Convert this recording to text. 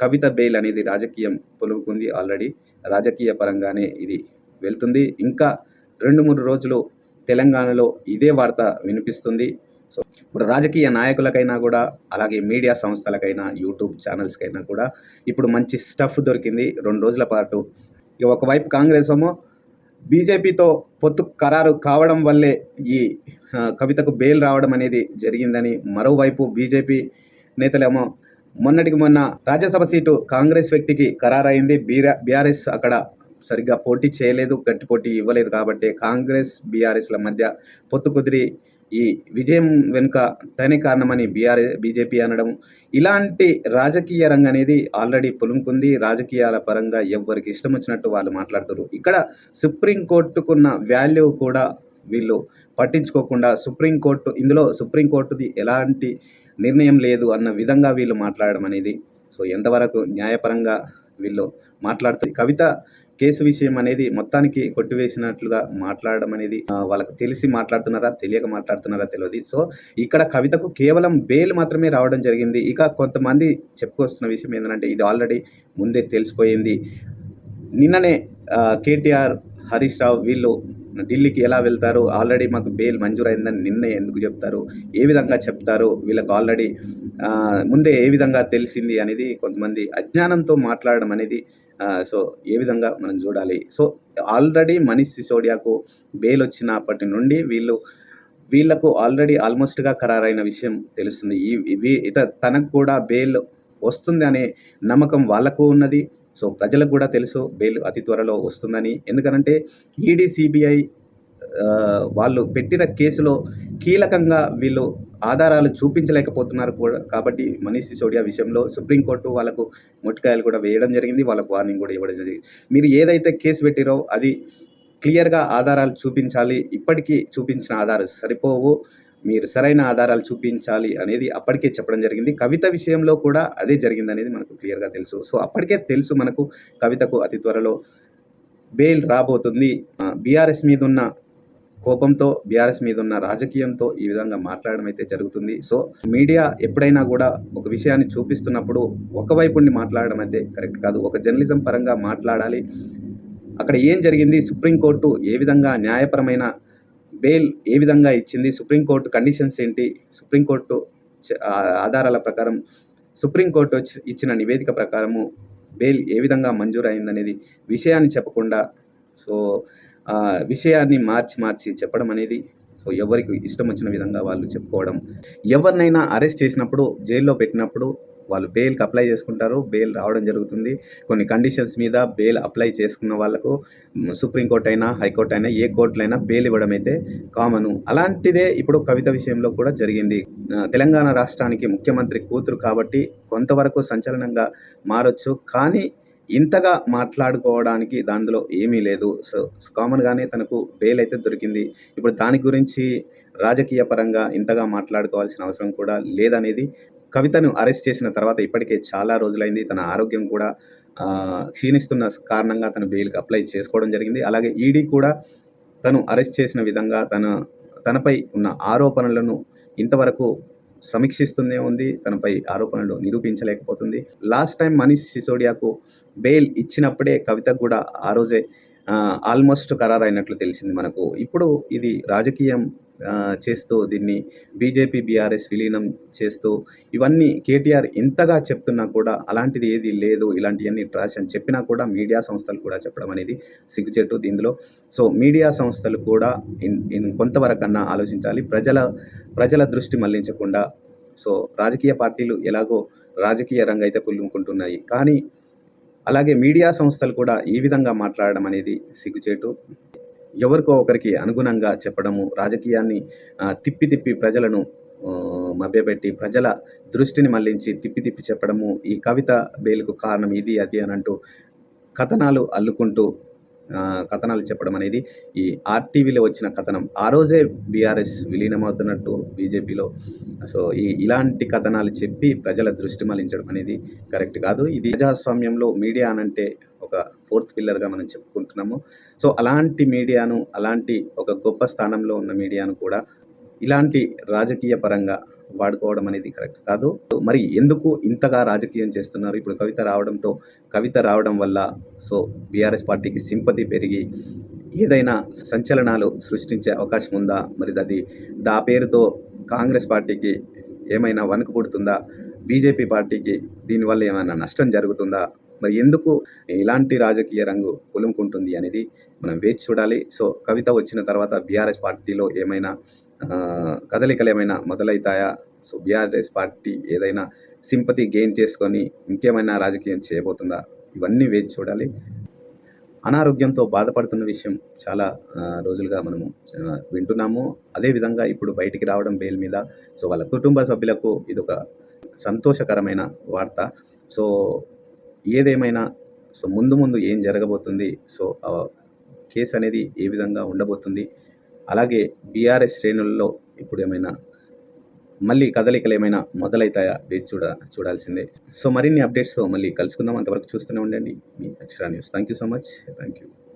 కవిత bail అనేది రాజకీయం పులుముకుంది already. రాజకీయ పరంగానే ఇది వెళ్తుంది. ఇంకా రెండు మూడు రోజులు తెలంగాణలో ఇదే వార్త వినిపిస్తుంది. సో ఇప్పుడు రాజకీయ నాయకులకైనా కూడా అలాగే మీడియా సంస్థలకైనా యూట్యూబ్ ఛానల్స్కైనా కూడా ఇప్పుడు మంచి స్టఫ్ దొరికింది. రెండు రోజుల పాటు ఇక ఒకవైపు కాంగ్రెస్ ఏమో బీజేపీతో పొత్తు ఖరారు కావడం వల్లే ఈ కవితకు బెయిల్ రావడం అనేది జరిగిందని మరోవైపు బీజేపీ నేతలేమో మొన్నటికి మొన్న రాజ్యసభ సీటు కాంగ్రెస్ వ్యక్తికి ఖరారైంది బీరా బీఆర్ఎస్ అక్కడ సరిగ్గా పోటీ చేయలేదు గట్టి పోటీ ఇవ్వలేదు కాబట్టి కాంగ్రెస్ బీఆర్ఎస్ల మధ్య పొత్తు కుదిరి ఈ విజయం వెనుక తనే కారణమని బీఆర్ఎస్ బీజేపీ అనడం. ఇలాంటి రాజకీయ రంగం అనేది ఆల్రెడీ పులుముకుంది. రాజకీయాల పరంగా ఎవరికి ఇష్టం వచ్చినట్టు వాళ్ళు మాట్లాడుతారు ఇక్కడ సుప్రీంకోర్టుకున్న వాల్యూ కూడా వీళ్ళు పట్టించుకోకుండా సుప్రీంకోర్టు ఇందులో సుప్రీంకోర్టుది ఎలాంటి నిర్ణయం లేదు అన్న విధంగా వీళ్ళు మాట్లాడడం అనేది సో ఎంతవరకు న్యాయపరంగా వీళ్ళు మాట్లాడుతుంది కవిత కేసు విషయం అనేది మొత్తానికి కొట్టివేసినట్లుగా మాట్లాడడం అనేది వాళ్ళకు తెలిసి మాట్లాడుతున్నారా తెలియక మాట్లాడుతున్నారా తెలియదు. సో ఇక్కడ కవితకు కేవలం బెయిల్ మాత్రమే రావడం జరిగింది. ఇక కొంతమంది చెప్పుకొస్తున్న విషయం ఏంటంటే ఇది ఆల్రెడీ ముందే తెలిసిపోయింది. నిన్ననే కేటీఆర్ హరీష్ రావు వీళ్ళు ఢిల్లీకి ఎలా వెళ్తారు? ఆల్రెడీ మాకు బెయిల్ మంజూరైందని నిన్నే ఎందుకు చెప్తారు? ఏ విధంగా చెప్తారు? వీళ్ళకు ఆల్రెడీ ముందే ఏ విధంగా తెలిసింది అనేది కొంతమంది అజ్ఞానంతో మాట్లాడడం అనేది సో ఏ విధంగా మనం చూడాలి. సో ఆల్రెడీ మనీష్ సిసోడియాకు బెయిల్ వచ్చినప్పటి నుండి వీళ్ళు వీళ్ళకు ఆల్రెడీ ఆల్మోస్ట్గా ఖరారైన విషయం తెలుస్తుంది. ఈ ఇత తనకు కూడా బెయిల్ వస్తుంది అనే నమ్మకం వాళ్ళకు ఉన్నది. సో ప్రజలకు కూడా తెలుసు బెయిల్ అతి త్వరలో వస్తుందని. ఎందుకనంటే ఈడీ సిబిఐ వాళ్ళు పెట్టిన కేసులో కీలకంగా వీళ్ళు ఆధారాలు చూపించలేకపోతున్నారు కూడా. కాబట్టి మనీష్ సిసోడియా విషయంలో సుప్రీంకోర్టు వాళ్ళకు ముట్టికాయలు కూడా వేయడం జరిగింది వాళ్ళకు వార్నింగ్ కూడా ఇవ్వడం జరిగింది. మీరు ఏదైతే కేసు పెట్టిరో అది క్లియర్గా ఆధారాలు చూపించాలి ఇప్పటికీ చూపించిన ఆధారాలు సరిపోవు. మీరు సరైన ఆధారాలు చూపించాలి అనేది అప్పటికే చెప్పడం జరిగింది. కవిత విషయంలో కూడా అదే జరిగింది అనేది మనకు క్లియర్గా తెలుసు. సో అప్పటికే తెలుసు మనకు కవితకు అతి త్వరలో బెయిల్ రాబోతుంది. బీఆర్ఎస్ మీద ఉన్న కోపంతో బీఆర్ఎస్ మీద ఉన్న రాజకీయంతో ఈ విధంగా మాట్లాడడం అయితే జరుగుతుంది. సో మీడియా ఎప్పుడైనా కూడా ఒక విషయాన్ని చూపిస్తున్నప్పుడు ఒకవైపు మాట్లాడడం అయితే కరెక్ట్ కాదు. ఒక జర్నలిజం పరంగా మాట్లాడాలి. అక్కడ ఏం జరిగింది సుప్రీంకోర్టు ఏ విధంగా న్యాయపరమైన బెయిల్ ఏ విధంగా ఇచ్చింది? సుప్రీంకోర్టు కండిషన్స్ ఏంటి? సుప్రీంకోర్టు ఆధారాల ప్రకారం సుప్రీంకోర్టు వచ్చి- ఇచ్చిన నివేదిక ప్రకారము బెయిల్ ఏ విధంగా మంజూరైందనేది విషయాన్ని చెప్పకుండా సో ఆ విషయాన్ని మార్చి మార్చి చెప్పడం అనేది సో ఎవరికి ఇష్టం వచ్చిన విధంగా వాళ్ళు చెప్పుకోవడం. ఎవరినైనా అరెస్ట్ చేసినప్పుడు జైల్లో పెట్టినప్పుడు వాళ్ళు బెయిల్కి అప్లై చేసుకుంటారు. బెయిల్ రావడం జరుగుతుంది. కొన్ని కండిషన్స్ మీద బెయిల్ అప్లై చేసుకున్న వాళ్ళకు సుప్రీంకోర్టు అయినా హైకోర్టు అయినా ఏ కోర్టులో అయినా బెయిల్ ఇవ్వడం అయితే కామను అలాంటిదే ఇప్పుడు కవిత విషయంలో కూడా జరిగింది. తెలంగాణ రాష్ట్రానికి ముఖ్యమంత్రి కూతురు కాబట్టి కొంతవరకు సంచలనంగా మారొచ్చు. కానీ ఇంతగా మాట్లాడుకోవడానికి దానిలో ఏమీ లేదు. సో కామన్గానే తనకు బెయిల్ అయితే దొరికింది. ఇప్పుడు దాని గురించి రాజకీయ పరంగా ఇంతగా మాట్లాడుకోవాల్సిన అవసరం కూడా లేదనేది కవితను అరెస్ట్ చేసిన తర్వాత ఇప్పటికే చాలా రోజులైంది. తన ఆరోగ్యం కూడా క్షీణిస్తున్న కారణంగా తను బెయిల్కి అప్లై చేసుకోవడం జరిగింది. అలాగే ఈడీ కూడా తను అరెస్ట్ చేసిన విధంగా తన తనపై ఉన్న ఆరోపణలను ఇంతవరకు సమీక్షిస్తూనే ఉంది. తనపై ఆరోపణలు నిరూపించలేకపోతుంది. లాస్ట్ టైం మనీష్ సిసోడియాకు బెయిల్ ఇచ్చినప్పుడే కవితకు కూడా ఆ రోజే ఆల్మోస్ట్ ఖరారైనట్లు తెలిసింది మనకు. ఇప్పుడు ఇది రాజకీయం చేస్తూ దీన్ని బీజేపీ బీఆర్ఎస్ విలీనం చేస్తూ ఇవన్నీ కేటీఆర్ ఇంతగా చెప్తున్నా కూడా అలాంటిది ఏది లేదు ఇలాంటివన్నీ ట్రాష్ అని చెప్పినా కూడా మీడియా సంస్థలు కూడా చెప్పడం అనేది సిగ్గుచేటు దీనిలో సో మీడియా సంస్థలు కూడా కొంతవరకన్నా ఆలోచించాలి. ప్రజల ప్రజల దృష్టి మళ్ళించకుండా సో రాజకీయ పార్టీలు ఎలాగో రాజకీయ రంగ అయితే పుల్లుముకుంటున్నాయి కానీ అలాగే మీడియా సంస్థలు కూడా ఈ విధంగా మాట్లాడడం అనేది సిగ్గుచేటు. ఎవరికో ఒకరికి అనుగుణంగా చెప్పడము రాజకీయాన్ని తిప్పి తిప్పి ప్రజలను మభ్యపెట్టి ప్రజల దృష్టిని మళ్ళించి తిప్పి తిప్పి చెప్పడము ఈ కవిత బెయిల్కు కారణం ఇది అది అని అంటూ కథనాలు అల్లుకుంటూ కథనాలు చెప్పడం అనేది ఈ ఆర్టీవీలో వచ్చిన కథనం. ఆ రోజే బీఆర్ఎస్ విలీనమవుతున్నట్టు బీజేపీలో. సో ఈ ఇలాంటి కథనాలు చెప్పి ప్రజల దృష్టి మళ్ళించడం అనేది కరెక్ట్ కాదు. ఇది ప్రజాస్వామ్యంలో మీడియా అనంటే ఒక ఫోర్త్ పిల్లర్గా మనం చెప్పుకుంటున్నాము. సో అలాంటి మీడియాను అలాంటి ఒక గొప్ప స్థానంలో ఉన్న మీడియాను కూడా ఇలాంటి రాజకీయ పరంగా వాడుకోవడం అనేది కరెక్ట్ కాదు. మరి ఎందుకు ఇంతగా రాజకీయం చేస్తున్నారు? ఇప్పుడు కవిత రావడంతో కవిత రావడం వల్ల సో బీఆర్ఎస్ పార్టీకి సింపతి పెరిగి ఏదైనా సంచలనాలు సృష్టించే అవకాశం ఉందా? మరి అది దా పేరుతో కాంగ్రెస్ పార్టీకి ఏమైనా వణుకు పుడుతుందా? బీజేపీ పార్టీకి దీనివల్ల ఏమైనా నష్టం జరుగుతుందా? మరి ఎందుకు ఇలాంటి రాజకీయ రంగు పులుముకుంటుంది అనేది మనం వేచి చూడాలి. సో కవిత వచ్చిన తర్వాత బీఆర్ఎస్ పార్టీలో ఏమైనా కదలికలు ఏమైనా మొదలవుతాయా సో బీఆర్ఎస్ పార్టీ ఏదైనా సింపతి గెయిన్ చేసుకొని ఇంకేమైనా రాజకీయం చేయబోతుందా? ఇవన్నీ వేచి చూడాలి. అనారోగ్యంతో బాధపడుతున్న విషయం చాలా రోజులుగా మనము వింటున్నాము. అదేవిధంగా ఇప్పుడు బయటికి రావడం బెయిల్ మీద. సో వాళ్ళ కుటుంబ సభ్యులకు ఇది ఒక సంతోషకరమైన వార్త. సో ఏదేమైనా సో ముందు ముందు ఏం జరగబోతుంది? సో కేసు అనేది ఏ విధంగా ఉండబోతుంది? అలాగే బీఆర్ఎస్ శ్రేణుల్లో ఇప్పుడు ఏమైనా మళ్ళీ కదలికలు ఏమైనా మొదలవుతాయా వేచి చూడ చూడాల్సిందే. సో మరిన్ని అప్డేట్స్తో మళ్ళీ కలుసుకుందాం. అంతవరకు చూస్తూనే ఉండండి. మీ Akshara news. Thank you so much thank you